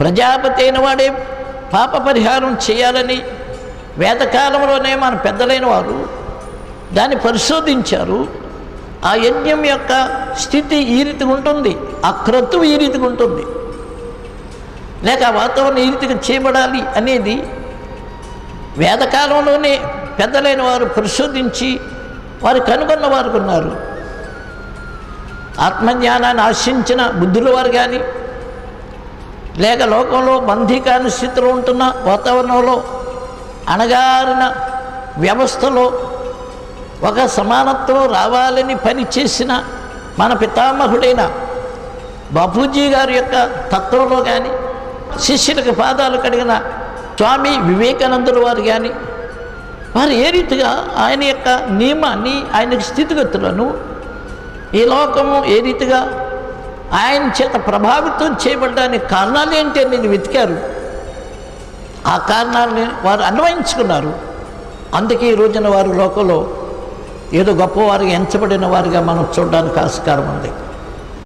ప్రజాపతి అయిన వాడే పాప పరిహారం చేయాలని వేదకాలంలోనే మన పెద్దలైన వారు దాన్ని పరిశోధించారు. ఆ యజ్ఞం యొక్క స్థితి ఈ రీతిగా ఉంటుంది. ఆ క్రతువు ఈ రీతిగా ఉంటుంది. లేక ఆ వాతావరణం ఈ రీతిగా చేయబడాలి అనేది వేదకాలంలోనే పెద్దలైన వారు పరిశోధించి వారు కనుగొన్న వారు ఉన్నారు. ఆత్మజ్ఞానాన్ని ఆశించిన బుద్ధుల వారు కానీ లేక లోకంలో బంధీకాని స్థితిలో ఉంటున్న వాతావరణంలో అణగారిన వ్యవస్థలో ఒక సమానత్వం రావాలని పనిచేసిన మన పితామహుడైన బాపూజీ గారి యొక్క తత్వంలో కానీ శిష్యులకు పాదాలు కడిగిన స్వామి వివేకానందుల వారు కానీ వారు ఏ రీతిగా ఆయన యొక్క నియమాన్ని ఆయన స్థితిగతులను ఈ లోకము ఏ రీతిగా ఆయన చేత ప్రభావితం చేయబడడానికి కారణాలు ఏంటి అని నేను వెతికారు. ఆ కారణాలని వారు అన్వయించుకున్నారు. అందుకే ఈ రోజున వారు లోకంలో ఏదో గొప్పవారిగా ఎంచబడిన వారిగా మనం చూడడానికి ఆస్కారం ఉంది.